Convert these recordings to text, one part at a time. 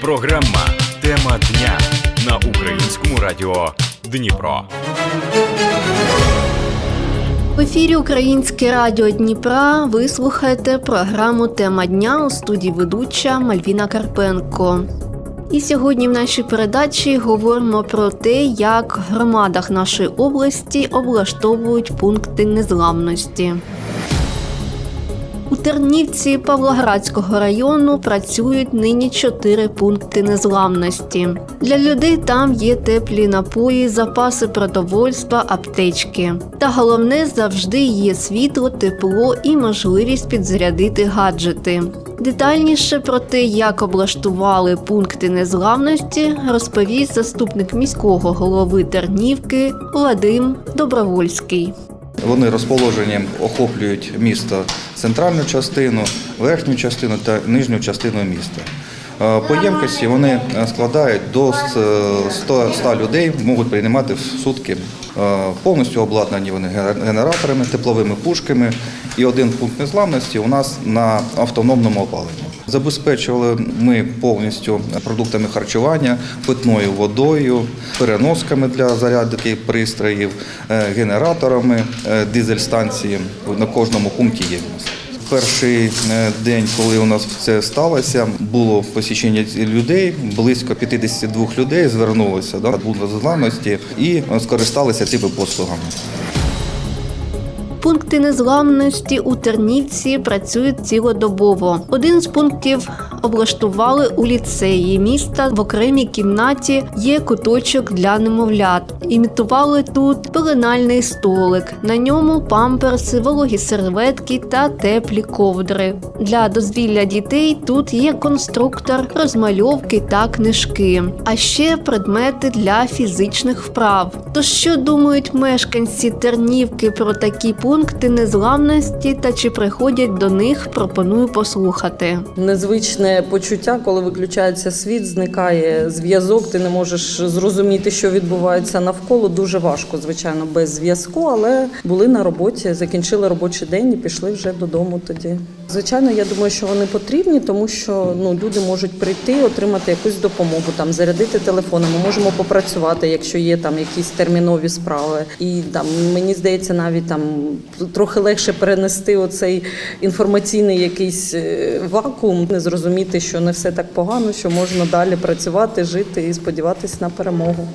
Програма Тема дня на українському радіо Дніпро. В ефірі Українське радіо Дніпра. Ви слухаєте програму Тема дня у студії ведуча Мальвіна Карпенко. І сьогодні в нашій передачі говоримо про те, як в громадах нашої області облаштовують пункти незламності. Тернівці Павлоградського району працюють нині чотири пункти незламності. Для людей там є теплі напої, запаси продовольства, аптечки. Та головне завжди є світло, тепло і можливість підзарядити гаджети. Детальніше про те, як облаштували пункти незламності, розповість заступник міського голови Тернівки Вадим Добровольський. Вони розположені, охоплюють місто центральну частину, верхню частину та нижню частину міста. Е, По ємкості вони е, складають до 100, 100 людей, можуть приймати в сутки. Е, Повністю обладнані вони генераторами, тепловими пушками. І один пункт незламності у нас на автономному опаленні. Забезпечували ми повністю продуктами харчування, питною водою, переносками для зарядки пристроїв, е, генераторами, е, дизель-станції. На кожному пункті є. Перший е, день, коли у нас це сталося, було посічення людей. Близько 52 людей звернулося до пункту незламності і скористалися цими послугами. Пункти незламності у Тернівці працюють цілодобово. Один з пунктів облаштували у ліцеї міста. В окремій кімнаті є куточок для немовлят. Імітували тут пеленальний столик. На ньому памперси, вологі серветки та теплі ковдри. Для дозвілля дітей тут є конструктор, розмальовки та книжки, а ще предмети для фізичних вправ. То що думають мешканці Тернівки про такі пункти незламності та чи приходять до них? Пропоную послухати. Незвичне почуття, коли виключається світ, зникає зв'язок. Ти не можеш зрозуміти, що відбувається навколо. Дуже важко, звичайно, без зв'язку, але були на роботі, закінчили робочий день і пішли вже додому тоді. Звичайно, я думаю, що вони потрібні, тому що ну люди можуть прийти, отримати якусь допомогу, там зарядити телефони. Ми можемо попрацювати, якщо є там якісь термінові справи. І там мені здається, навіть там трохи легше перенести оцей інформаційний якийсь е, вакуум, не зрозуміти, що не все так погано, що можна далі працювати, жити і сподіватися на перемогу.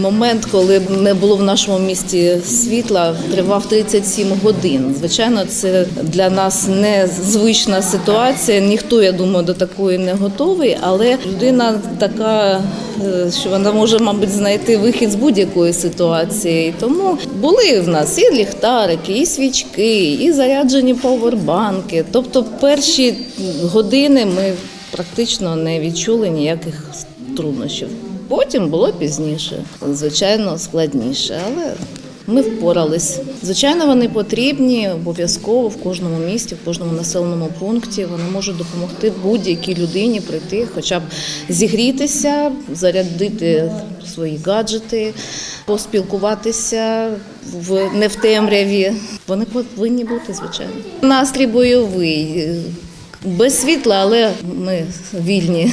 Момент, коли не було в нашому місті світла, тривав 37 годин. Звичайно, це для нас незвична ситуація. Ніхто, я думаю, до такої не готовий, але людина така, е, що вона може, мабуть, знайти вихід з будь-якої ситуації. Тому були в нас і ліхтарики, і свічки, і заряджені пауербанки. Тобто, перші години ми практично не відчули ніяких труднощів. Потім було пізніше, звичайно, складніше, але ми впорались. Звичайно, вони потрібні обов'язково в кожному місті, в кожному населеному пункті. Вони можуть допомогти будь-якій людині прийти, хоча б зігрітися, зарядити свої гаджети, поспілкуватися в не в темряві. Вони повинні бути, звичайно. Настрій бойовий, без світла, але ми вільні.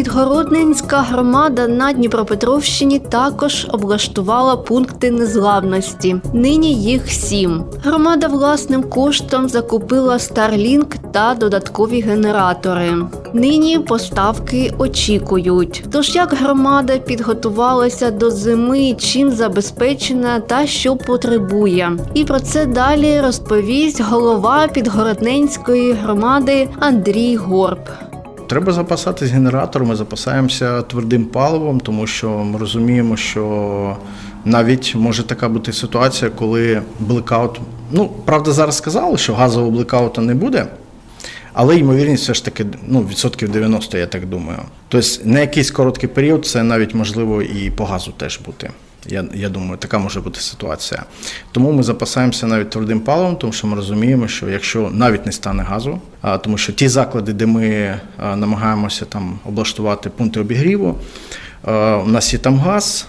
Підгородненська громада на Дніпропетровщині також облаштувала пункти незламності. Нині їх сім. Громада власним коштом закупила Starlink та додаткові генератори. Нині поставки очікують. Тож як громада підготувалася до зими, чим забезпечена та що потребує. І про це далі розповість голова Підгородненської громади Андрій Горб. Треба запасатись генератором, ми запасаємося твердим паливом, тому що ми розуміємо, що навіть може така бути ситуація, коли блекаут. Ну, правда, зараз сказали, що газового блекауту не буде, але ймовірність все ж таки ну, відсотків 90, я так думаю. Тобто на якийсь короткий період це навіть можливо і по газу теж бути. Я, я думаю, така може бути ситуація. Тому ми запасаємося навіть твердим паливом, тому що ми розуміємо, що якщо навіть не стане газу, а, тому що ті заклади, де ми намагаємося там облаштувати пункти обігріву, У нас є там газ,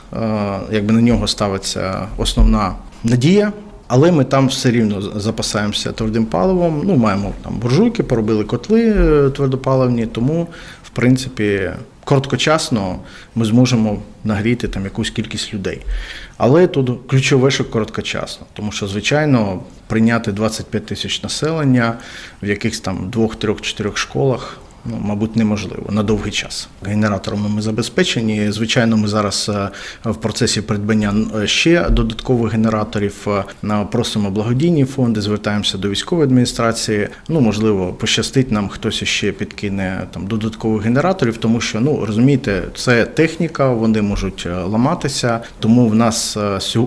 якби на нього ставиться основна надія. Але ми там все рівно запасаємося твердим паливом. Ну, маємо там буржуйки, поробили котли е, твердопаливні, тому, в принципі, короткочасно ми зможемо нагріти там якусь кількість людей. Але тут ключове, що короткочасно, тому що, звичайно, прийняти 25 тисяч населення в якихось там двох, трьох, чотирьох школах. Ну, мабуть, неможливо на довгий час. Генераторами ми забезпечені. Звичайно, ми зараз е, в процесі придбання е, ще додаткових генераторів. Е, Просимо благодійні фонди, звертаємося до військової адміністрації. Ну, можливо, пощастить нам хтось ще підкине там додаткових генераторів, тому що ну розумієте, це техніка, вони можуть ламатися. Тому в нас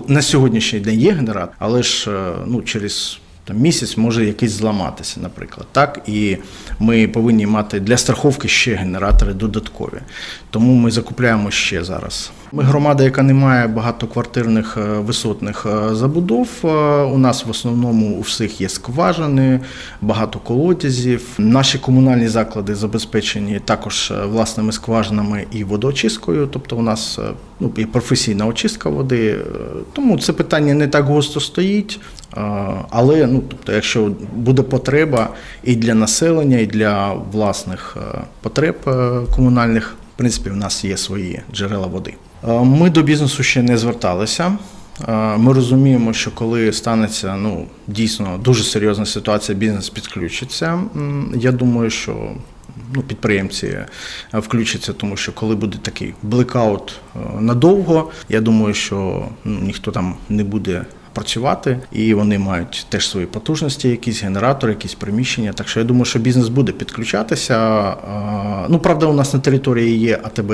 на сьогоднішній день є генератор, але ж ну через там місяць може якийсь зламатися, наприклад. Так, і ми повинні мати для страховки ще генератори додаткові. Тому ми закупляємо ще зараз. Ми громада, яка не має багатоквартирних е, висотних е, забудов. Е, У нас в основному у всіх є скважини, багато колодязів. Наші комунальні заклади забезпечені також власними скважинами і водоочисткою. Тобто, у нас ну, і професійна очистка води. Тому це питання не так гостро стоїть. Але ну, тобто, якщо буде потреба і для населення, і для власних потреб комунальних, в принципі, в нас є свої джерела води. Е, Ми до бізнесу ще не зверталися. Е, Ми розуміємо, що коли станеться ну, дійсно дуже серйозна ситуація, бізнес підключиться. Я думаю, що ну, підприємці е, включаться, тому що коли буде такий блекаут надовго, я думаю, що ну, ніхто там не буде працювати, і вони мають теж свої потужності, якісь генератори, якісь приміщення. Так що я думаю, що бізнес буде підключатися. Ну, правда, у нас на території є АТБ.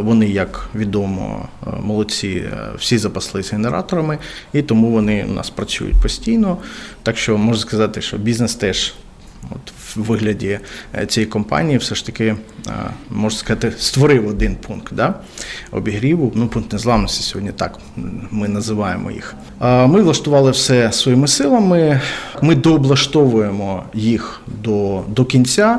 Вони, як відомо, е, молодці, е, всі запаслись генераторами, і тому вони у нас працюють постійно. Так що можна сказати, що бізнес теж от в вигляді е, цієї компанії все ж таки, можна сказати, створив один пункт да? обігріву. Ну, пункт незламності сьогодні так ми називаємо їх. Ми влаштували все своїми силами. Ми дооблаштовуємо їх до, до кінця.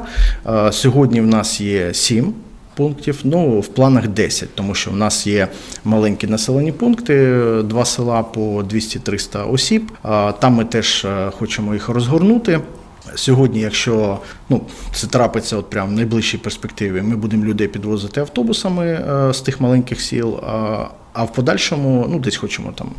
Сьогодні в нас є сім пунктів. Ну, в планах 10, тому що в нас є маленькі населені пункти, два села по 200-300 осіб. Там ми теж е, хочемо їх розгорнути. Сьогодні, якщо ну, це трапиться от прямо в найближчій перспективі, ми будемо людей підвозити автобусами е, з тих маленьких сіл, а, в подальшому ну, десь хочемо там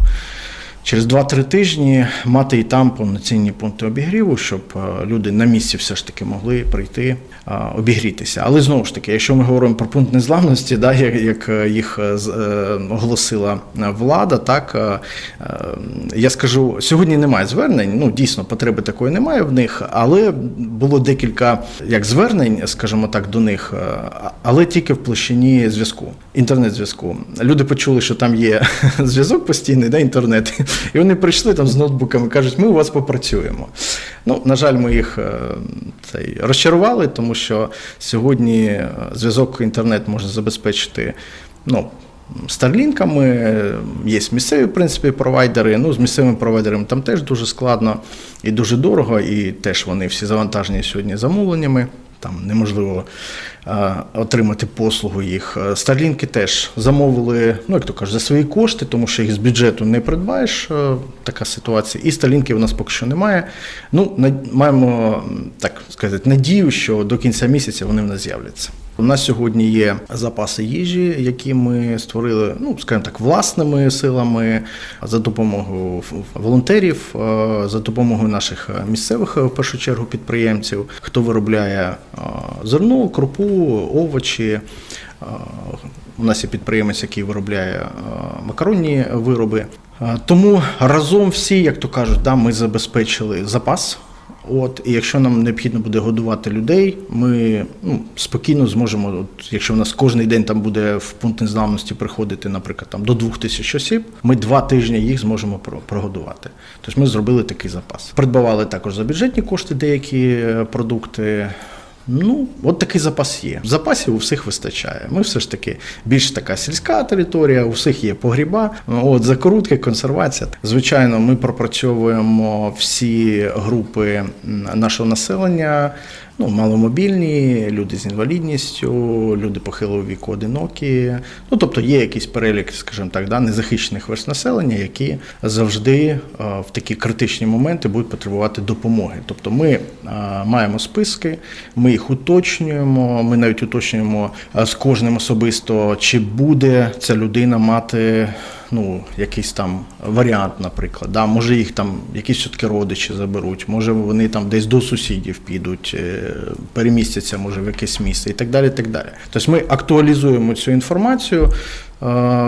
через 2-3 тижні мати і там повноцінні пункти обігріву, щоб е, люди на місці все ж таки могли прийти е, обігрітися. Але знову ж таки, якщо ми говоримо про пункт незламності, да, як, е, їх оголосила влада, так я скажу, сьогодні немає звернень. Ну дійсно потреби такої немає в них, але було декілька як звернень, скажімо так, до них, але тільки в площині зв'язку, інтернет-зв'язку. Люди почули, що там є зв'язок постійний, да, інтернет, і вони прийшли там з ноутбуками, кажуть, ми у вас попрацюємо. Ну, на жаль, ми їх е, цей, розчарували, тому що сьогодні е, зв'язок інтернет можна забезпечити. Ну, Старлінками е, є місцеві в принципі провайдери. Ну з місцевими провайдерами там теж дуже складно і дуже дорого, і теж вони всі завантажені сьогодні замовленнями. Там неможливо е, отримати послугу їх. Е, Старлінки теж замовили, ну як то кажуть, за свої кошти, тому що їх з бюджету не придбаєш. е, така ситуація. І старлінків у нас поки що немає. Ну, над- маємо так сказати, надію, що до кінця місяця вони в нас з'являться. У нас сьогодні є запаси їжі, які ми створили, ну скажімо так, власними силами за допомогою волонтерів, е, за допомогою наших е, місцевих е, в першу чергу підприємців, хто виробляє зерно, крупу, овочі. У нас є підприємець, який виробляє макаронні вироби. Тому разом всі, як то кажуть, да, ми забезпечили запас. От, і якщо нам необхідно буде годувати людей, ми ну, спокійно зможемо, от, якщо в нас кожен день там буде в пункт незламності приходити, наприклад, там до двох тисяч осіб, ми два тижні їх зможемо про- прогодувати. Тобто ми зробили такий запас. Придбавали також за бюджетні кошти деякі е, продукти. Ну, от такий запас є. Запасів у всіх вистачає. Ми все ж таки більш така сільська територія, у всіх є погріба. От закрутки, консервація. Звичайно, ми пропрацьовуємо всі групи нашого населення. Ну, маломобільні, люди з інвалідністю, люди похилого віку одинокі. Ну, тобто є якийсь перелік, скажімо так, да, незахищених верст населення, які завжди е, в такі критичні моменти будуть потребувати допомоги. Тобто ми е, маємо списки, ми їх уточнюємо, ми навіть уточнюємо е, з кожним особисто, чи буде ця людина мати ну, якийсь там варіант, наприклад. Да? Може їх там якісь все-таки родичі заберуть, може вони там десь до сусідів підуть, е, перемістяться, може, в якесь місце і так далі. так далі. Тобто ми актуалізуємо цю інформацію е,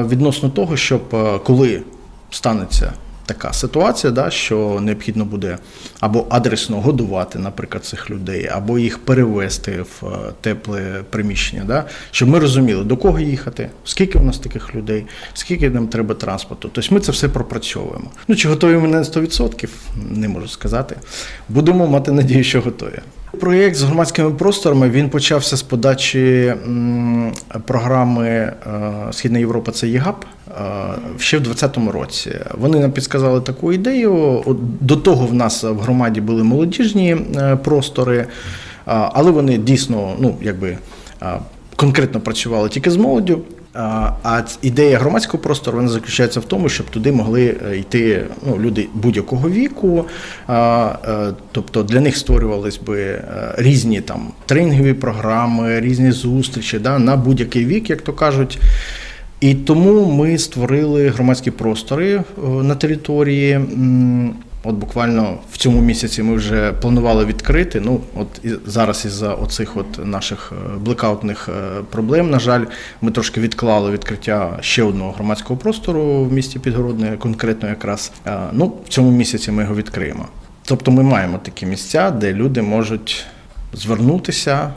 відносно того, щоб е, коли станеться така ситуація, да, що необхідно буде або адресно годувати, наприклад, цих людей, або їх перевести в е, тепле приміщення, да, щоб ми розуміли, до кого їхати, скільки в нас таких людей, скільки нам треба транспорту. Тобто ми це все пропрацьовуємо. Ну чи готові ми на 100%, не можу сказати. Будемо мати надію, що готові. Проєкт з громадськими просторами він почався з подачі програми е, Східна Європа це ЄГАП ще в 2020 році. Вони нам підсказали таку ідею. До того в нас в громаді були молодіжні е, простори, але вони дійсно ну, якби, конкретно працювали тільки з молоддю. А ідея громадського простору вона заключається в тому, щоб туди могли е, йти ну, люди будь-якого віку. Е, тобто для них створювались би е, різні там тренінгові програми, різні зустрічі да, на будь-який вік, як то кажуть. І тому ми створили громадські простори е, на території. От буквально в цьому місяці ми вже планували відкрити. Ну, от і зараз із-за оцих от наших е, блекаутних е, проблем, на жаль, ми трошки відклали відкриття ще одного громадського простору в місті Підгородне, конкретно якраз. Ну, в цьому місяці ми його відкриємо. Тобто ми маємо такі місця, де люди можуть звернутися,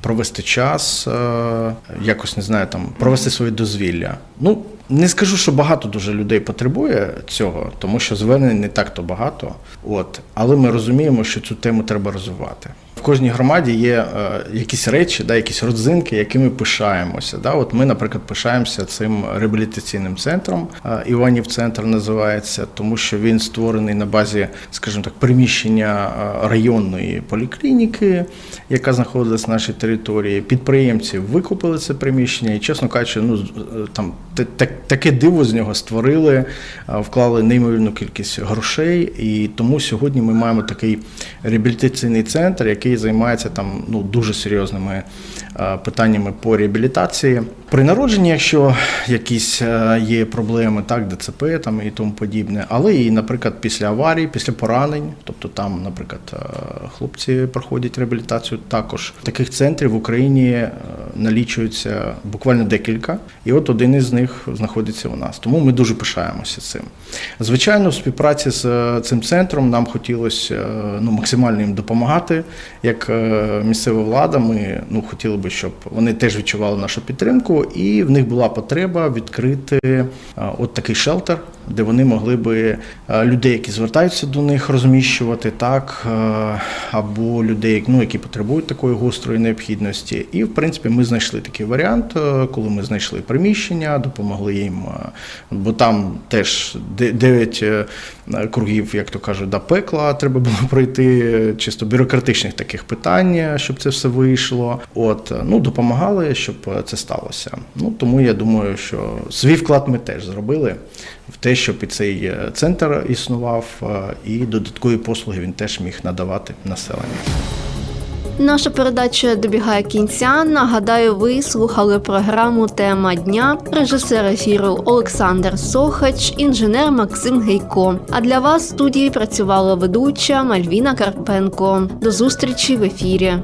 провести час, е, якось не знаю, там провести своє дозвілля. Ну не скажу, що багато дуже людей потребує цього, тому що звернень не так то багато. От, але ми розуміємо, що цю тему треба розвивати. В кожній громаді є е, якісь речі, да, якісь родзинки, якими пишаємося. Да? От ми, наприклад, пишаємося цим реабілітаційним центром. е, Іванів центр називається, тому що він створений на базі, скажімо так, приміщення е, районної поліклініки, яка знаходилась на нашій території. Підприємці викупили це приміщення і, чесно кажучи, ну там таке диво з нього створили, вклали неймовірну кількість грошей, і тому сьогодні ми маємо такий реабілітаційний центр, який займається там ну дуже серйозними е, питаннями по реабілітації. При народженні, якщо якісь е, є проблеми, так, ДЦП там і тому подібне, але і, наприклад, після аварії, після поранень, тобто там, наприклад, е, хлопці проходять реабілітацію. Також таких центрів в Україні налічується буквально декілька, і от один із них знаходиться у нас. Тому ми дуже пишаємося цим. Звичайно, в співпраці з е, цим центром нам хотілося е, ну, максимально їм допомагати. Як е, місцева влада, ми ну, хотіли би, щоб вони теж відчували нашу підтримку, і в них була потреба відкрити от такий шелтер, де вони могли би е, людей, які звертаються до них, розміщувати, так, е, або людей, ну, які потребують такої гострої необхідності. І, в принципі, ми знайшли такий варіант, е, коли ми знайшли приміщення, допомогли їм, бо там теж де- дев'ять е, кругів, як то кажуть, до пекла треба було пройти, чисто бюрократичних таких питань, щоб це все вийшло. От, ну, допомагали, щоб це сталося. Ну, тому я думаю, що свій вклад ми теж зробили в те, щоб і цей е, центр існував, е, і додаткові послуги він теж міг надавати населенню. Наша передача добігає кінця. Нагадаю, ви слухали програму Тема дня, режисер ефіру Олександр Сохач, інженер Максим Гейко. А для вас в студії працювала ведуча Мальвіна Карпенко. До зустрічі в ефірі.